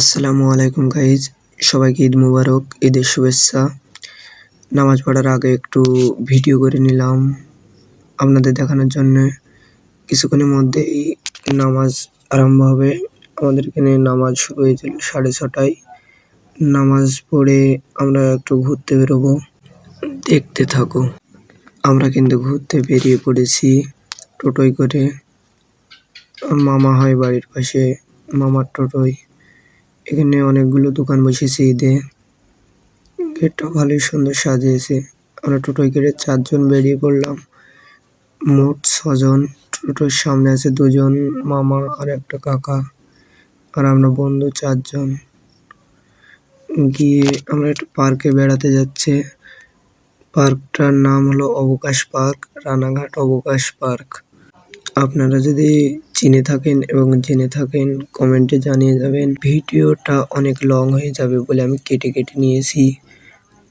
আসসালামু আলাইকুম গাইজ সবাইকে ঈদ মুবারক, ঈদের শুভেচ্ছা। নামাজ পড়ার আগে একটু ভিডিও করে নিলাম আপনাদের দেখানোর জন্য। কিছুক্ষণের মধ্যেই নামাজ আরম্ভ হবে। আমাদের এখানে নামাজ শুরু হয়েছিল সাড়ে ছটায়। নামাজ পড়ে আমরা একটু ঘুরতে বেরোবো। দেখতে থাকো। আমরা কিন্তু ঘুরতে বেরিয়ে পড়েছি টোটোয় করে। মামা হয় বাড়ির পাশে, মামার টোটোয়। এখানে অনেকগুলো দোকান বসেছে ঈদে। গেটটা ভালোই সুন্দর সাজিয়েছে। আমরা টোটোয় করে চারজন বেরিয়ে পড়লাম। মোট ছজন। টোটোর সামনে আছে দুজন, মামা আর একটা কাকা। আর আমরা বন্ধু চারজন। গিয়ে আমরা একটা পার্কে বেড়াতে যাচ্ছে। পার্কটার নাম হলো অবকাশ পার্ক, রানাঘাট অবকাশ পার্ক। আপনারা যদি চিনে থাকেন এবং জেনে থাকেন, কমেন্টে জানিয়ে যাবেন, ভিডিওটা অনেক লং হয়ে যাবে বলে আমি কেটে কেটে নিয়েছি।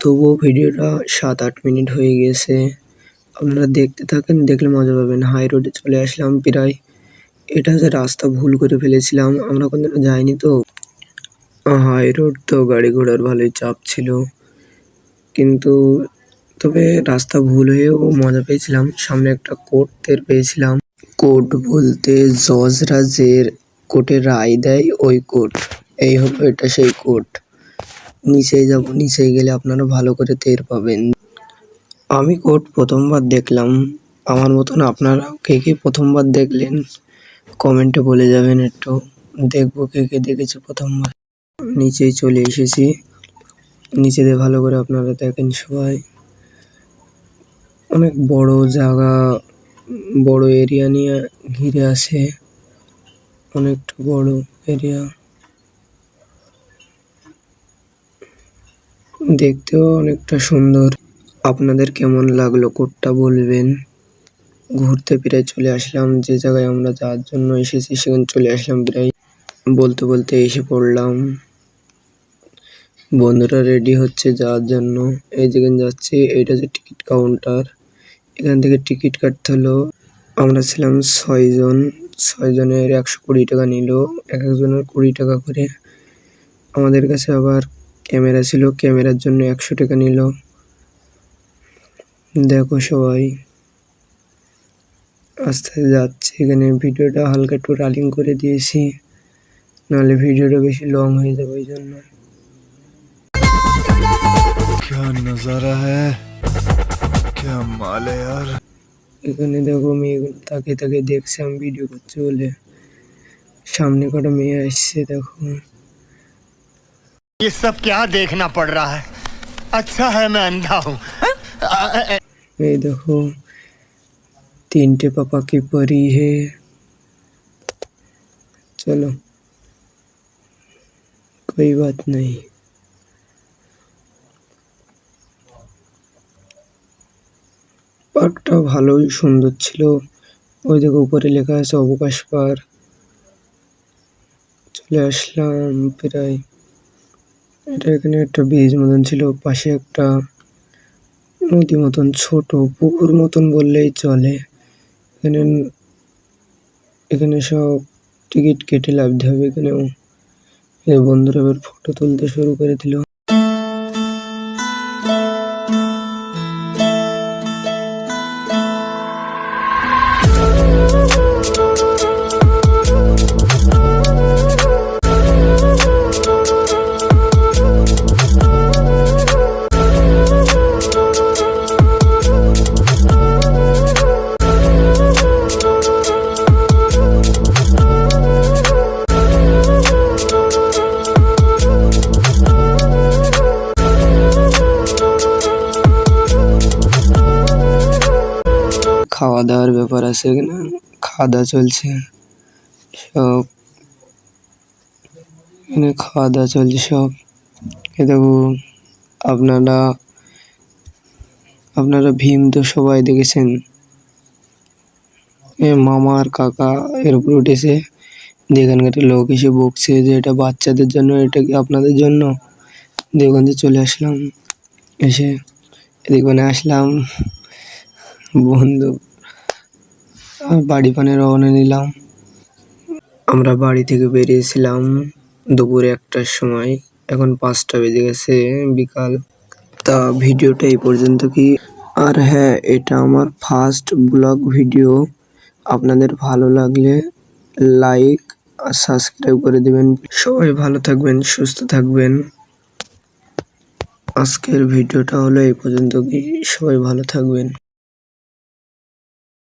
তবুও ভিডিওটা সাত আট মিনিট হয়ে গেছে। আপনারা দেখতে থাকেন, দেখলে মজা পাবেন। হাই রোডে চলে আসলাম প্রায়। এটা যে রাস্তা ভুল করে ফেলেছিলাম, আমরা কোনদিনও যাইনি তো। হাই রোড তো গাড়ি ঘোড়ার ভালোই চাপ ছিল। কিন্তু তবে রাস্তা ভুল হয়েও মজা পেয়েছিলাম। সামনে একটা কোর্ট টের পেয়েছিলাম। কোর্ট বলতে জজরা যে কোর্টে রায় দেয় ওই কোর্ট এই হলো এটা সেই কোর্ট নিচে যাব নিচে গেলে আপনারা ভালো করে টের পাবেন। আমি কোর্ট প্রথমবার দেখলাম। আমার মতন আপনারা কে কে প্রথমবার দেখলেন? কমেন্টে বলে যাবেন একটু। দেখব কে কে দেখেছে প্রথমবার। নিচেই চলে এসেছি। নিচে দিয়ে ভালো করে আপনারা দেখেন সবাই। অনেক বড় জায়গা। বড় এরিয়া নিয়ে ঘিরে আছে। অনেকটা বড় এরিয়া। দেখতেও অনেকটা সুন্দর। আপনাদের কেমন লাগল কোটটা বলবেন? ঘুরতে প্রায় চলে আসলাম, যে জায়গায় আমরা যাওয়ার জন্য এসেছি সেখানে চলে আসলাম প্রায়। বলতে বলতে এসে পড়লাম। বন্ধুরা রেডি হচ্ছে যাওয়ার জন্য। এই যেখানে যাচ্ছে, এটা যে টিকিট কাউন্টার। এখান থেকে টিকিট কাটতে হলো আমরা ছিলাম ছয়জন ছয়জনের একশো কুড়ি টাকা নিল এক একজনের কুড়ি টাকা করে আমাদের কাছে আবার ক্যামেরা ছিল ক্যামেরার জন্য একশো টাকা নিল দেখো সবাই আস্তে যাচ্ছে এখানে ভিডিওটা হালকা একটু রালিং করে দিয়েছি নাহলে ভিডিওটা বেশি লং হয়ে যাবে ওই জন্য क्या नजारा है क्या माल है यार এখানে দেখো মেয়েগুলো তাকে তাকে দেখছে আমি ভিডিও করছি বলে সামনে কটা মেয়ে আসছে দেখো ये सब क्या देखना पड़ रहा है अच्छा है मैं अंधा हूँ এই দেখো তিনটে पापा की परी है चलो कोई बात नहीं পার্কটা ভালোই সুন্দর ছিল। ওই দেখো উপরে লেখা আছে অবকাশ পার্ক। চলে আসলাম প্রায়। এটা এখানে একটা ব্রিজ মতন ছিল, পাশে একটা নদী মতন, ছোট পুকুর মতন বললেই চলে। এখানে এখানে সব টিকিট কেটে লাভতে হবে এখানেও। বন্ধুরা ফটো তুলতে শুরু করে দিল। খাওয়া দাওয়ার ব্যাপার আছে এখানে খাওয়া দাওয়া চলছে। সব এখানে খাওয়া দাওয়া চলছে সব। এ দেখো, আপনারা আপনারা ভীম তো সবাই দেখেছেন। মামা আর কাকা এর উপর উঠেছে। যেখানকার লোক এসে বকছে যে এটা বাচ্চাদের জন্য, এটা কি আপনাদের জন্য? দিয়ে যে চলে আসলাম। এসে এদিক মানে আসলাম। বন্ধু বাড়ি পানে রওনা নিলাম। আমরা বাড়ি থেকে বেরিয়েছিলাম দুপুরে একটার সময়। এখন পাঁচটা বেজে গেছে বিকাল। তা ভিডিওটা এই পর্যন্ত কি? আর হ্যাঁ এটা আমার ফার্স্ট ব্লগ ভিডিও আপনাদের ভালো লাগলে লাইক আর সাবস্ক্রাইব করে দেবেন। সবাই ভালো থাকবেন, সুস্থ থাকবেন। আজকের ভিডিওটা হলো এই পর্যন্ত কি? সবাই ভালো থাকবেন।